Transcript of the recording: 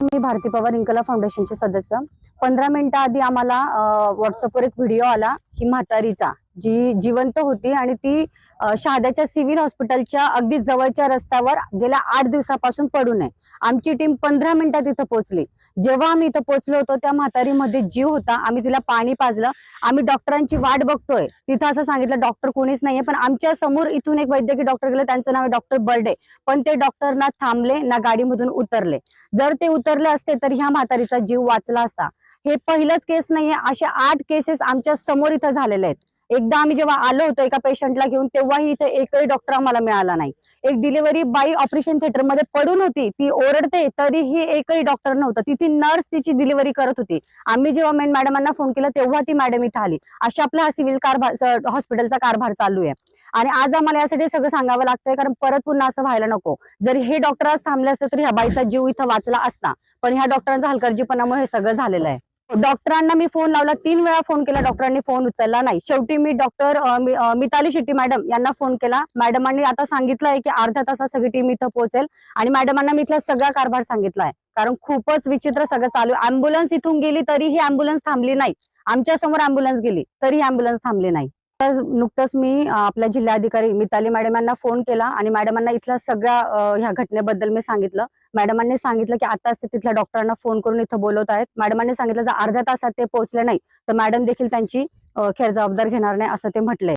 मी भारती पवार इंकला फाउंडेशनचे सदस्य. पंधरा मिनिटं आधी आम्हाला व्हॉट्सअपवर एक व्हिडिओ आला की म्हातारीचा. जी जिवंत होती आणि ती शहाद्याच्या सिव्हिल हॉस्पिटलच्या अगदी जवळच्या रस्त्यावर गेल्या आठ दिवसापासून पडून आहे आमची टीम पंधरा मिनिटात इथं पोहोचली. जेव्हा आम्ही इथं पोहोचलो होतो त्या म्हातारीमध्ये जीव होता. आम्ही तिला पाणी पाजलं. आम्ही डॉक्टरांची वाट बघतोय. तिथं असं सांगितलं डॉक्टर कोणीच नाहीये. पण आमच्यासमोर इथून एक वैद्यकीय डॉक्टर गेले. त्यांचं नाव आहे डॉक्टर बर्डे. पण ते डॉक्टर ना थांबले ना गाडीमधून उतरले. जर ते उतरले असते तर ह्या म्हातारीचा जीव वाचला असता. हे पहिलंच केस नाहीये. अशा आठ केसेस आमच्यासमोर इथं झालेले आहेत. एकदा आम्ही जेव्हा आलो होतो एका पेशंटला घेऊन तेव्हाही इथे एकही डॉक्टर आम्हाला मिळाला नाही. एक डिलिव्हरी बाई ऑपरेशन थिएटरमध्ये पडून होती ती ओरडते तरीही एकही डॉक्टर नव्हतं. तिथे नर्स तिची डिलिव्हरी करत होती. आम्ही जेव्हा मेन मॅडमांना फोन केला तेव्हा ती मॅडम इथं आली. अशा आपला हा सिव्हिल कारभार हॉस्पिटलचा कारभार चालू आहे. आणि आज आम्हाला यासाठी सगळं सांगावं लागतंय कारण परत पुन्हा असं व्हायला नको. जरी हे डॉक्टर आज थांबले असते तर ह्या बाईचा जीव इथं वाचला असता. पण ह्या डॉक्टरांचा हलगर्जीपणामुळे हे सगळं झालेलं आहे. डॉक्टरांना मी फोन लावला तीन वेळा फोन केला डॉक्टरांनी फोन उचलला नाही. शेवटी मी डॉक्टर मिताली शेट्टी मॅडम यांना फोन केला. मॅडमांनी आता सांगितलं आहे की अर्ध्या तासात सगळी टीम इथं पोहोचेल आणि मॅडमांना मी इथला सगळा कारभार सांगितला आहे कारण खूपच विचित्र सगळं चालू आहे. अँब्युलन्स इथून गेली तरी ही अँब्युलन्स थांबली नाही. आमच्यासमोर अँब्युलन्स गेली तरी अँब्युलन्स थांबली नाही. नुकतंच मी आपल्या जिल्हाधिकारी मिताली मॅडमांना फोन केला आणि मॅडमांना इथल्या सगळ्या ह्या घटनेबद्दल मी सांगितलं. मॅडमांनी सांगितलं की आता तिथल्या डॉक्टरांना फोन करून इथं बोलवत आहेत. मॅडमांनी सांगितलं जर अर्ध्या तासात ते पोहोचले नाही तर मॅडम देखील त्यांची अं, खेर जबाबदार घेणार नाही असं ते म्हटलंय